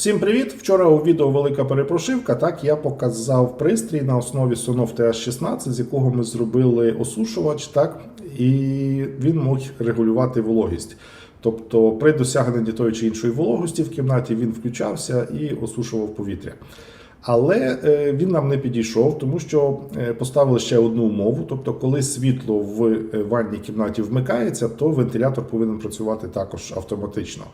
Всім привіт! Вчора у відео велика перепрошивка. Так я показав пристрій на основі Sonoff TH16, з якого ми зробили осушувач, так і він мог регулювати вологість. Тобто, при досягненні тої чи іншої вологості в кімнаті він включався і осушував повітря. Але е, він нам не підійшов, тому що е, поставили ще одну умову. Тобто, коли світло в е, ванній кімнаті вмикається, то вентилятор повинен працювати також автоматично.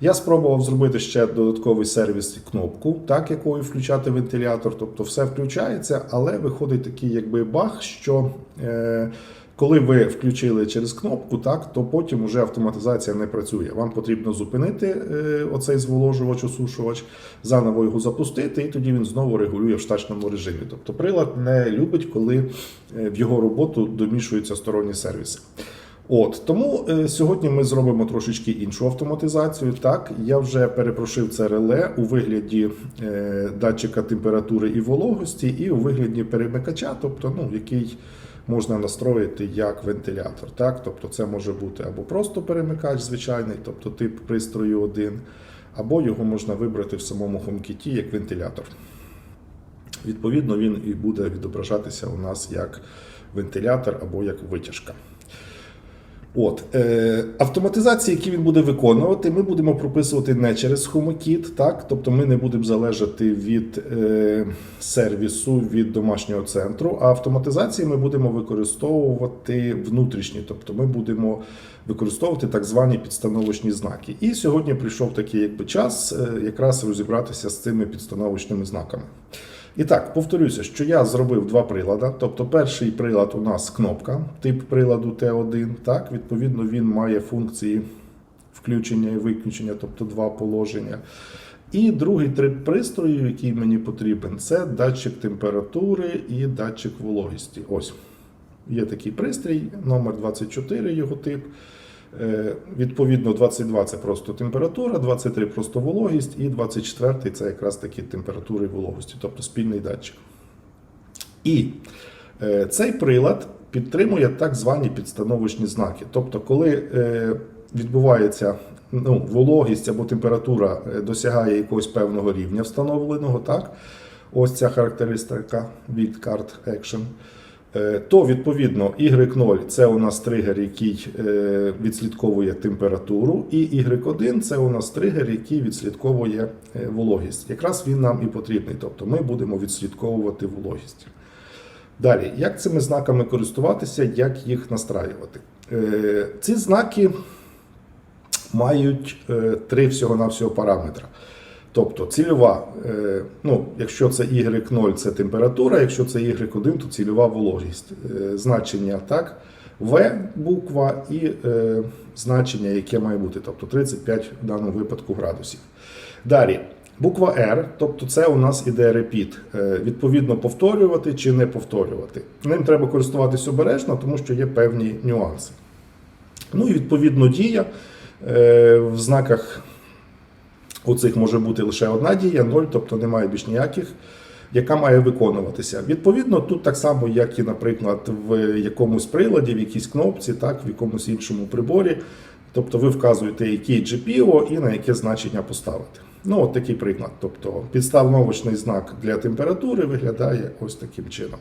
Я спробував зробити ще додатковий сервіс кнопку, так якою включати вентилятор. Тобто, все включається, але виходить такий якби баг, що. Коли ви включили через кнопку, так то потім уже автоматизація не працює. Вам потрібно зупинити е, оцей зволожувач, осушувач, заново його запустити, і тоді він знову регулює в штатному режимі. Тобто прилад не любить, коли е, в його роботу домішуються сторонні сервіси. От тому е, сьогодні ми зробимо трошечки іншу автоматизацію. Так, я вже перепрошив це реле у вигляді е, датчика температури і вологості, і у вигляді перемикача, тобто, ну, який можна настроїти як вентилятор. Так, тобто, це може бути або просто перемикач звичайний, тобто тип пристрою один, або його можна вибрати в самому HomeKit як вентилятор. Відповідно, він і буде відображатися у нас як вентилятор або як витяжка. От, е, автоматизації, які він буде виконувати, ми будемо прописувати не через HomeKit, так? тобто ми не будемо залежати від е, сервісу, від домашнього центру, а автоматизації ми будемо використовувати внутрішні, тобто ми будемо використовувати так звані підстановочні знаки. І сьогодні прийшов такий якби, час е, якраз розібратися з цими підстановочними знаками. І так, повторюся, що я зробив два прилади. Тобто, перший прилад у нас кнопка, тип приладу Т1. Так, відповідно, він має функції включення і виключення, тобто два положення. І другий тип пристрою, який мені потрібен, це датчик температури і датчик вологості. Ось є такий пристрій, номер 24 його тип. Е, Відповідно, 22 це просто температура, 23 просто вологість, і 24 це якраз такі температури і вологості, тобто спільний датчик. І е, цей прилад підтримує так звані підстановочні знаки. Тобто, коли е, відбувається ну, вологість або температура досягає якогось певного рівня встановленого, так, ось ця характеристика від Card Action. Е, То відповідно Y0 це у нас тригер, який е, відслідковує температуру, і Y1 це у нас тригер, який відслідковує е, вологість. Якраз він нам і потрібний, тобто ми будемо відслідковувати вологість. Далі, як цими знаками користуватися, як їх настраювати? Е, Ці знаки мають е, три всього-навсього параметри. Тобто цільова, е, ну, якщо це Y0, це температура, якщо це Y1, то цільова вологість. Е, Значення так, В буква і е, значення, яке має бути, тобто 35 в даному випадку градусів. Далі. Буква R, тобто це у нас іде репіт. Відповідно, повторювати чи не повторювати. Ним треба користуватись обережно, тому що є певні нюанси. Ну і відповідно дія в знаках оцих може бути лише одна дія, 0, тобто немає більш ніяких, яка має виконуватися. Відповідно, тут так само, як і, наприклад, в якомусь приладі, в якійсь кнопці, так, в якомусь іншому приборі. Тобто ви вказуєте, який GPO і на яке значення поставити. Ну, от такий приклад. Тобто підставновочний знак для температури виглядає ось таким чином.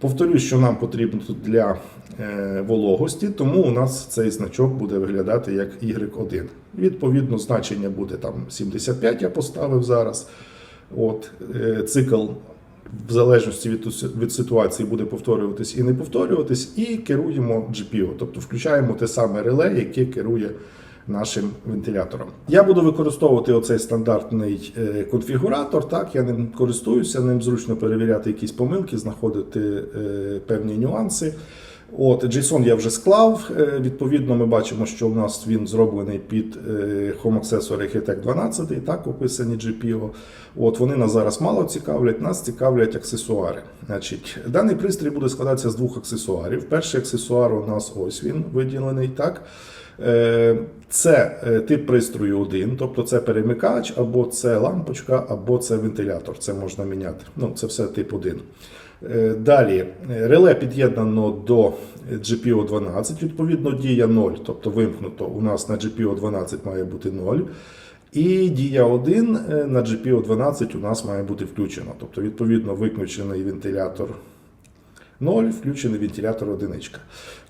Повторюсь, що нам потрібно тут для е, вологості, тому у нас цей значок буде виглядати як Y1. Відповідно, значення буде там 75, я поставив зараз. От, е, цикл в залежності від, від ситуації буде повторюватись і не повторюватись, і керуємо GPO, тобто включаємо те саме реле, яке керує нашим вентилятором. Я буду використовувати оцей стандартний е, конфігуратор. Так, я ним користуюся, ним зручно перевіряти якісь помилки, знаходити е, певні нюанси. От JSON я вже склав. Е, Відповідно, ми бачимо, що у нас він зроблений під е, Home Accessory Architect 12, так, описані GPO. От Вони нас зараз мало цікавлять, нас цікавлять аксесуари. Значить, Даний пристрій буде складатися з двох аксесуарів. Перший аксесуар у нас ось він виділений. так. Е, Це тип пристрою 1, тобто це перемикач, або це лампочка, або це вентилятор. Це можна міняти. Ну, Це все тип 1. Е, Далі реле під'єднано до GPO 12, відповідно, дія 0, тобто вимкнуто. У нас на GPO 12 має бути 0. І дія 1 е, на GPO12 у нас має бути включено. Тобто, відповідно, виключений вентилятор 0, включений вентилятор 1.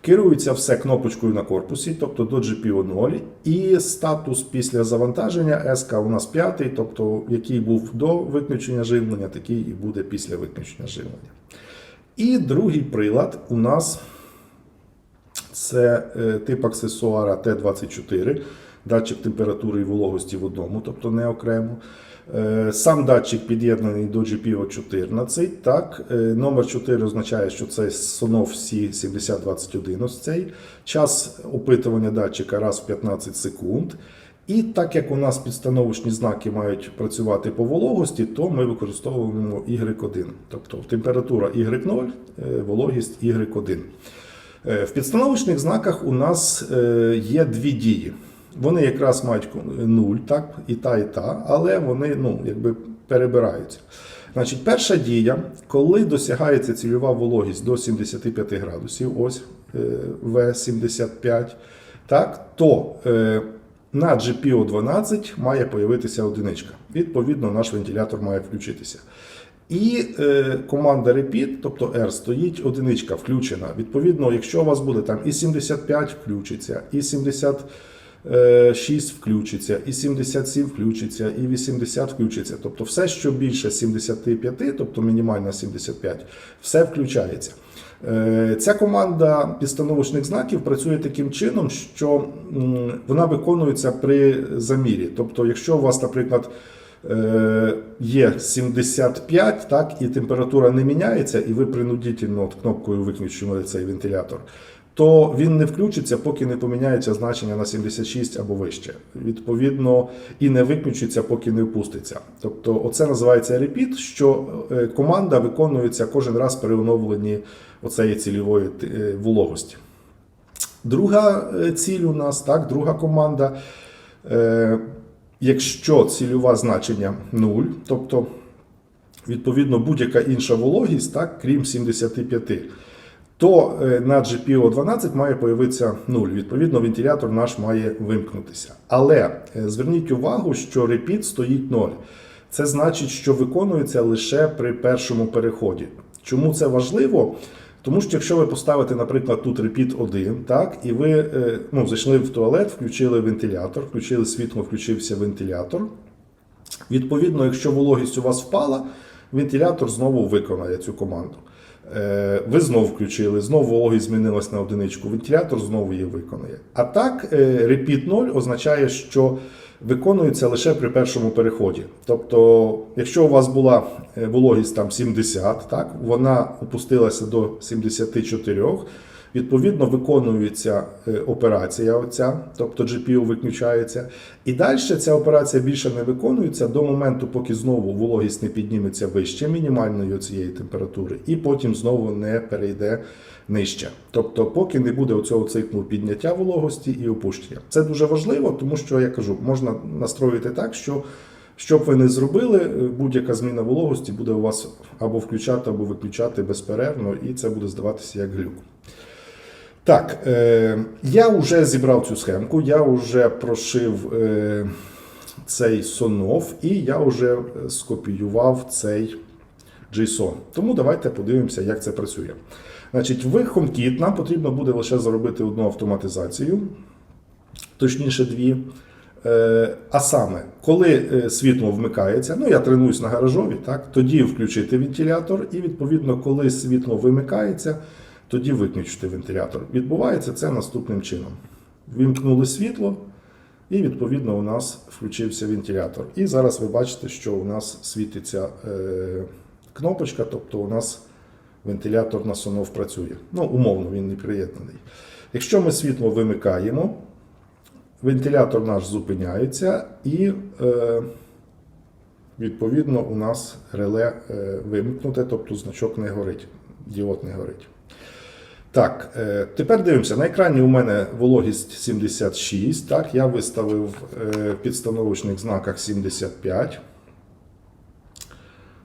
Керується все кнопочкою на корпусі, тобто до GPO 0. І статус після завантаження SK у нас 5, тобто який був до виключення живлення, такий і буде після виключення живлення. І другий прилад у нас це е, тип аксесуара Т24, датчик температури і вологості в одному, тобто не окремо. Е, Сам датчик під'єднаний до GPO14. Так, Е, номер 4 означає, що це Sonoff C7021. Ось цей час опитування датчика раз в 15 секунд. І так як у нас підстановочні знаки мають працювати по вологості, то ми використовуємо Y1, тобто температура Y0, е, вологість Y1. Е, В підстановочних знаках у нас є дві дії. Вони якраз мають нуль, так, і та, і та, але вони ну, якби перебираються. Значить, перша дія, коли досягається цільова вологість до 75 градусів, ось е, В75, так, то е, на GPO12 має появитися одиничка. Відповідно, наш вентилятор має включитися. І е, команда Repeat, тобто R, стоїть одиничка включена. Відповідно, якщо у вас буде там і 75 включиться, і 76 включиться, і 77 включиться, і 80 включиться. Тобто все, що більше 75, тобто мінімальна 75, все включається. Е, Ця команда підстановочних знаків працює таким чином, що вона виконується при замірі. Тобто, якщо у вас, наприклад, е, є 75, так, і температура не міняється, і ви принудительно от кнопкою виключили цей вентилятор, то він не включиться, поки не поміняється значення на 76 або вище. Відповідно, і не виключиться, поки не впуститься. Тобто, оце називається repeat, що е, команда виконується кожен раз при оновленні оцеї цільової е, вологості. Друга е, ціль у нас, так, друга команда. Якщо цільове значення 0, тобто відповідно будь-яка інша вологість, так, крім 75, то е, на GPO12 має появитися 0. Відповідно, вентилятор наш має вимкнутися. Але е, зверніть увагу, що repeat стоїть 0. Це значить, що виконується лише при першому переході. Чому це важливо? Тому що якщо ви поставите, наприклад, тут repeat 1, так, і ви е, ну, зайшли в туалет, включили вентилятор, включили світло, включився вентилятор. Відповідно, якщо вологість у вас впала, вентилятор знову виконає цю команду. Е, Ви знову включили, знову вологість змінилась на одиничку, вентилятор знову її виконує. А так, репіт repeat 0 означає, що виконується лише при першому переході. Тобто, якщо у вас була е, вологість там 70, так, вона опустилася до 74, Відповідно, виконується е, операція, оця, тобто GPU виключається. І далі ця операція більше не виконується до моменту, поки знову вологість не підніметься вище мінімальної цієї температури, і потім знову не перейде нижче. Тобто, поки не буде оцього циклу підняття вологості і опущення. Це дуже важливо, тому що я кажу, можна настроїти так, що. Що б ви не зробили, е, будь-яка зміна вологості буде у вас або включати, або виключати безперервно, і це буде здаватися як глюк. Так, е, я вже зібрав цю схемку, я вже прошив е, цей сонов і я вже скопіював цей JSON. Тому давайте подивимося, як це працює. Значить, в HomeKit нам потрібно буде лише зробити одну автоматизацію, точніше дві. Е, А саме, коли е, світло вмикається, ну я тренуюсь на гаражові, так, тоді включити вентилятор, і відповідно, коли світло вимикається, тоді виключити вентилятор. Відбувається це наступним чином. Вімкнули світло, і відповідно у нас включився вентилятор. І зараз ви бачите, що у нас світиться е, кнопочка, тобто у нас вентилятор на сонов працює. Ну, умовно, він не приєднаний. Якщо ми світло вимикаємо, вентилятор наш зупиняється і, е, відповідно, у нас реле е, вимкнуте, тобто значок не горить, діод не горить. Так, е, тепер дивимося. На екрані у мене вологість 76. Так, я виставив е, в підстановочних знаках 75.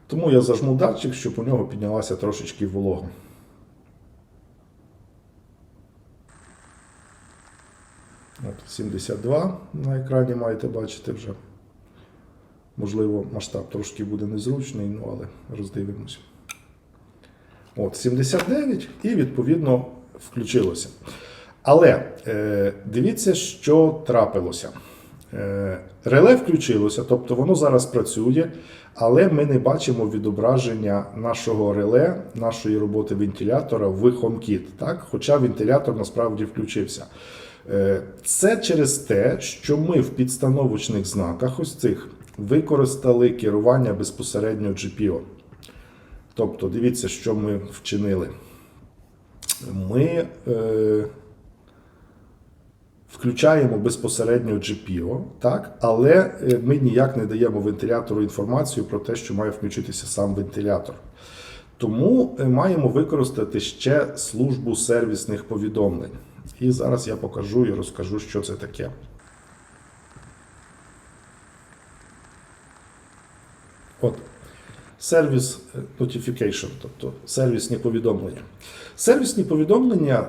Тому я зажму датчик, щоб у нього піднялася трошечки волога. От, 72 на екрані маєте бачити вже. Можливо, масштаб трошки буде незручний, ну але роздивимося. От, 79 і відповідно включилося. Але е, дивіться, що трапилося. Е, реле включилося, тобто воно зараз працює, але ми не бачимо відображення нашого реле, нашої роботи вентилятора в HomeKit, так? хоча вентилятор насправді включився. Е, Це через те, що ми в підстановочних знаках ось цих використали керування безпосередньо GPO. Тобто, дивіться, що ми вчинили. Ми е, включаємо безпосередньо GPO, так, але е, ми ніяк не даємо вентилятору інформацію про те, що має включитися сам вентилятор. Тому е, маємо використати ще службу сервісних повідомлень. І зараз я покажу і розкажу, що це таке. От. Сервіс е, Notification, тобто сервісні повідомлення. Сервісні повідомлення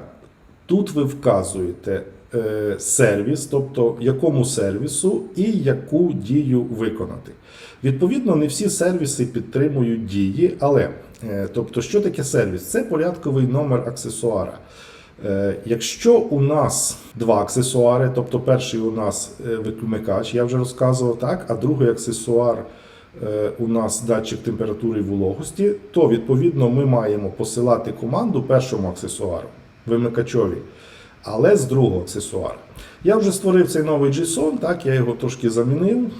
тут ви вказуєте е, сервіс, тобто якому сервісу і яку дію виконати. Відповідно, не всі сервіси підтримують дії, але е, тобто, що таке сервіс? Це порядковий номер аксесуара. Якщо у нас два аксесуари, тобто перший у нас вимикач, я вже розказував так, а другий аксесуар у нас датчик температури і вологості, то відповідно ми маємо посилати команду першому аксесуару, вимикачові, але з другого аксесуара. Я вже створив цей новий JSON, так, я його трошки замінив.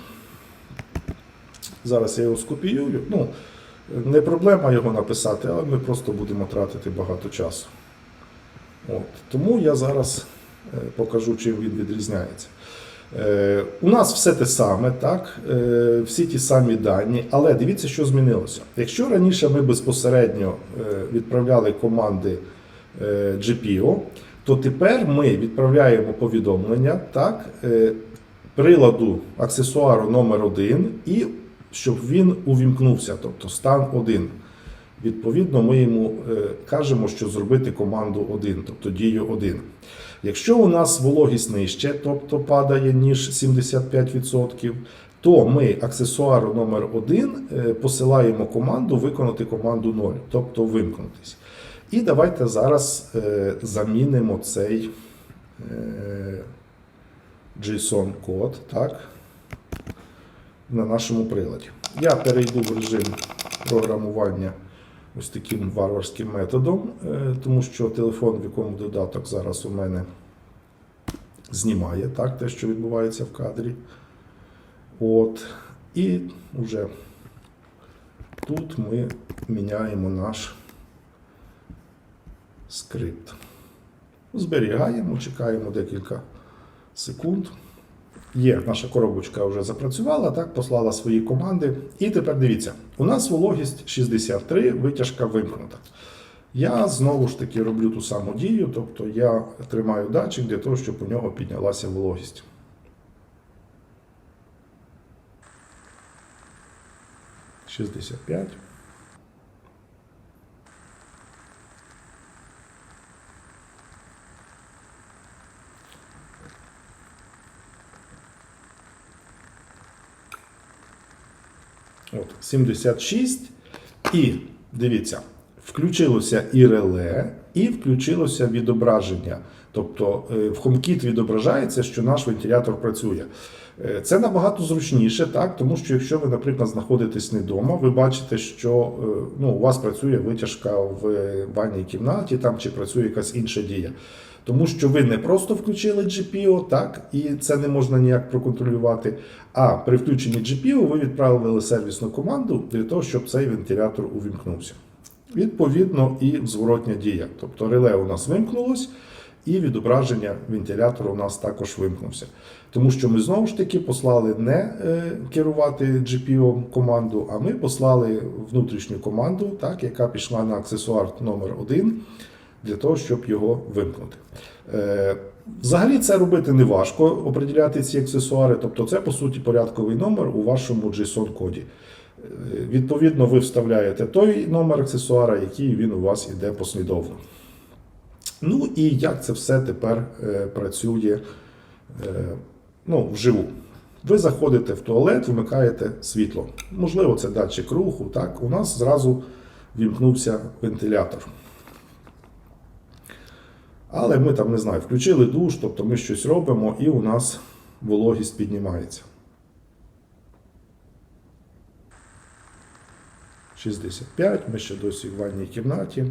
Зараз я його скопіюю. Ну, не проблема його написати, але ми просто будемо тратити багато часу. От. Тому я зараз е, покажу, чим він відрізняється. Е, у нас все те саме, так? Е, всі ті самі дані, але дивіться, що змінилося. Якщо раніше ми безпосередньо е, відправляли команди GPO, то тепер ми відправляємо повідомлення так, приладу аксесуару номер 1 і щоб він увімкнувся, тобто стан 1. Відповідно, ми йому е, кажемо, що зробити команду 1, тобто дію 1. Якщо у нас вологість нижче, тобто падає ніж 75%, то ми аксесуару номер 1 е, посилаємо команду виконати команду 0, тобто вимкнутись. І давайте зараз е, замінимо цей JSON-код так, на нашому приладі. Я перейду в режим програмування ось таким варварським методом, е, тому що телефон, в якому додаток зараз у мене знімає так, те, що відбувається в кадрі. От. І вже тут ми міняємо наш скрипт. Зберігаємо, чекаємо декілька секунд. Є, наша коробочка вже запрацювала, так, послала свої команди. І тепер дивіться, у нас вологість 63, витяжка вимкнута. Я знову ж таки роблю ту саму дію, тобто я тримаю датчик для того, щоб у нього піднялася вологість. Шістдесят п'ять. От, 76. І дивіться, включилося і реле, і включилося відображення. Тобто е, в HomeKit відображається, що наш вентилятор працює. Е, Це набагато зручніше, так? тому що якщо ви, наприклад, знаходитесь не вдома, ви бачите, що е, ну, у вас працює витяжка в ванній кімнаті там, чи працює якась інша дія. Тому що ви не просто включили GPO, так, і це не можна ніяк проконтролювати. А при включенні GPO ви відправили сервісну команду для того, щоб цей вентилятор увімкнувся. Відповідно, і зворотня дія. Тобто реле у нас вимкнулось, і відображення вентилятора у нас також вимкнувся. Тому що ми знову ж таки послали не е, керувати GPO команду, а ми послали внутрішню команду, так, яка пішла на аксесуар номер 1 для того, щоб його вимкнути. Е, Взагалі це робити не важко, определяти ці аксесуари, тобто це по суті порядковий номер у вашому JSON-коді. Е, Відповідно, ви вставляєте той номер аксесуара, який він у вас іде послідовно. Ну і як це все тепер е, працює е, ну, вживу. Ви заходите в туалет, вмикаєте світло. Можливо, це датчик руху. Так? У нас зразу вімкнувся вентилятор. Але ми там не знаю, включили душ, тобто ми щось робимо, і у нас вологість піднімається. 65, ми ще досі в ванній кімнаті.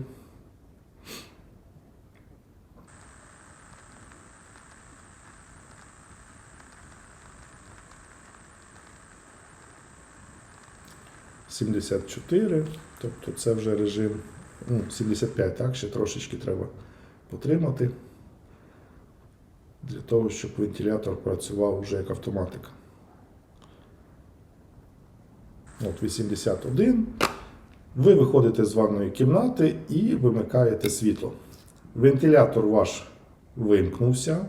Сімдесят чотири, тобто це вже режим ну, 75, так, ще трошечки треба потримати для того, щоб вентилятор працював вже як автоматика. От 81. Ви виходите з ванної кімнати і вимикаєте світло. Вентилятор ваш вимкнувся,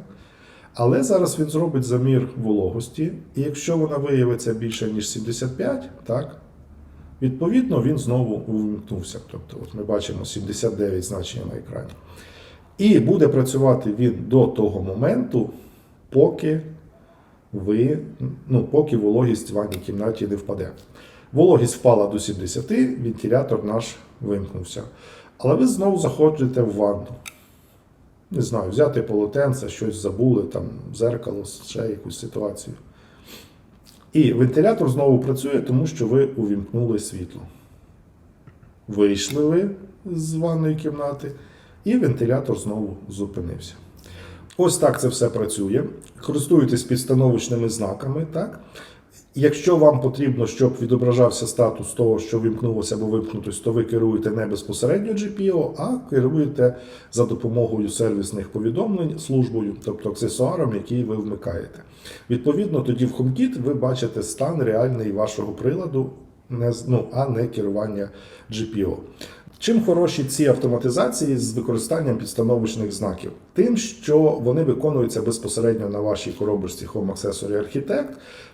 але зараз він зробить замір вологості. І якщо вона виявиться більше, ніж 75, так, відповідно він знову вимкнувся. Тобто, от ми бачимо 79 значення на екрані. І буде працювати він до того моменту, поки ви, ну, поки вологість в ванній кімнаті не впаде. Вологість впала до 70, вентилятор наш вимкнувся. Але ви знову заходите в ванну. Не знаю, взяти полотенце, щось забули, там, зеркало, ще якусь ситуацію. І вентилятор знову працює, тому що ви увімкнули світло. Вийшли ви з ванної кімнати, і вентилятор знову зупинився. Ось так це все працює. Користуйтесь підстановочними знаками. Так? Якщо вам потрібно, щоб відображався статус того, що вимкнулося або вимкнутось, то ви керуєте не безпосередньо GPO, а керуєте за допомогою сервісних повідомлень службою, тобто аксесуаром, який ви вмикаєте. Відповідно, тоді в HomeKit ви бачите стан реальний вашого приладу, ну, а не керування GPO. Чим хороші ці автоматизації з використанням підстановочних знаків? Тим, що вони виконуються безпосередньо на вашій коробочці Home Accessory Architect,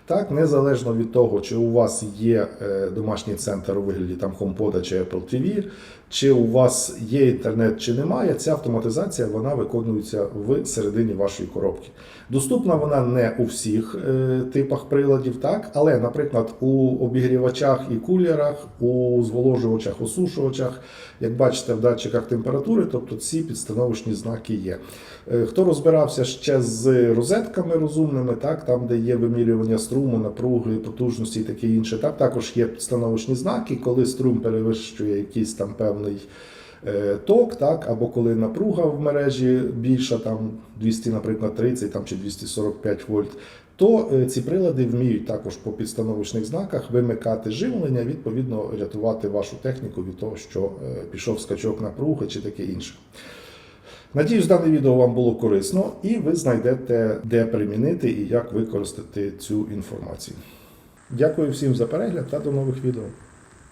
так, незалежно від того, чи у вас є е, домашній центр у вигляді там HomePod чи Apple TV, чи у вас є інтернет, чи немає, ця автоматизація вона виконується в середині вашої коробки. Доступна вона не у всіх е, типах приладів, так, але, наприклад, у обігрівачах і кулерах, у зволожувачах, осушувачах, як бачите, в датчиках температури, тобто ці підстановочні знаки є. Е, Хто розбирався ще з розетками розумними, так, там, де є вимірювання струму, напруги, потужності і таке інше, так, також є підстановочні знаки, коли струм перевищує якийсь там певний е, ток, так, або коли напруга в мережі більша, там 200, наприклад, 30 там, чи 245 вольт, то е, ці прилади вміють також по підстановочних знаках вимикати живлення, відповідно рятувати вашу техніку від того, що пішов скачок напруги чи таке інше. Надіюсь, дане відео вам було корисно, і ви знайдете, де примінити і як використати цю інформацію. Дякую всім за перегляд та до нових відео.